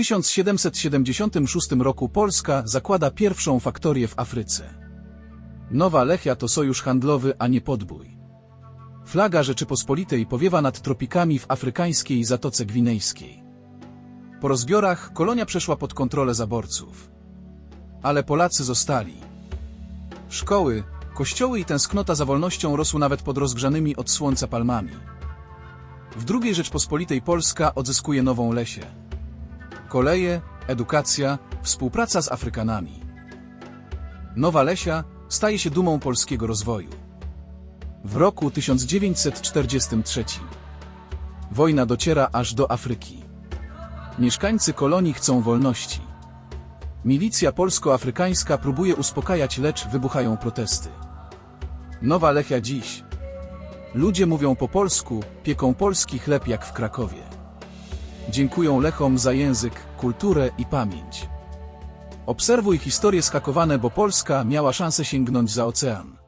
1776 roku Polska zakłada pierwszą faktorię w Afryce. Nowa Lechia to sojusz handlowy, a nie podbój. Flaga Rzeczypospolitej powiewa nad tropikami w afrykańskiej Zatoce Gwinejskiej. Po rozbiorach kolonia przeszła pod kontrolę zaborców. Ale Polacy zostali. Szkoły, kościoły i tęsknota za wolnością rosły nawet pod rozgrzanymi od słońca palmami. W II Rzeczpospolitej Polska odzyskuje nową Lesię. Koleje, edukacja, współpraca z Afrykanami. Nowa Lesia staje się dumą polskiego rozwoju. W roku 1943 wojna dociera aż do Afryki. Mieszkańcy kolonii chcą wolności. Milicja polsko-afrykańska próbuje uspokajać, lecz wybuchają protesty. Nowa Lechia dziś. Ludzie mówią po polsku, pieką polski chleb jak w Krakowie. Dziękują Lechom za język, kulturę i pamięć. Obserwuj historie skakowane, bo Polska miała szansę sięgnąć za ocean.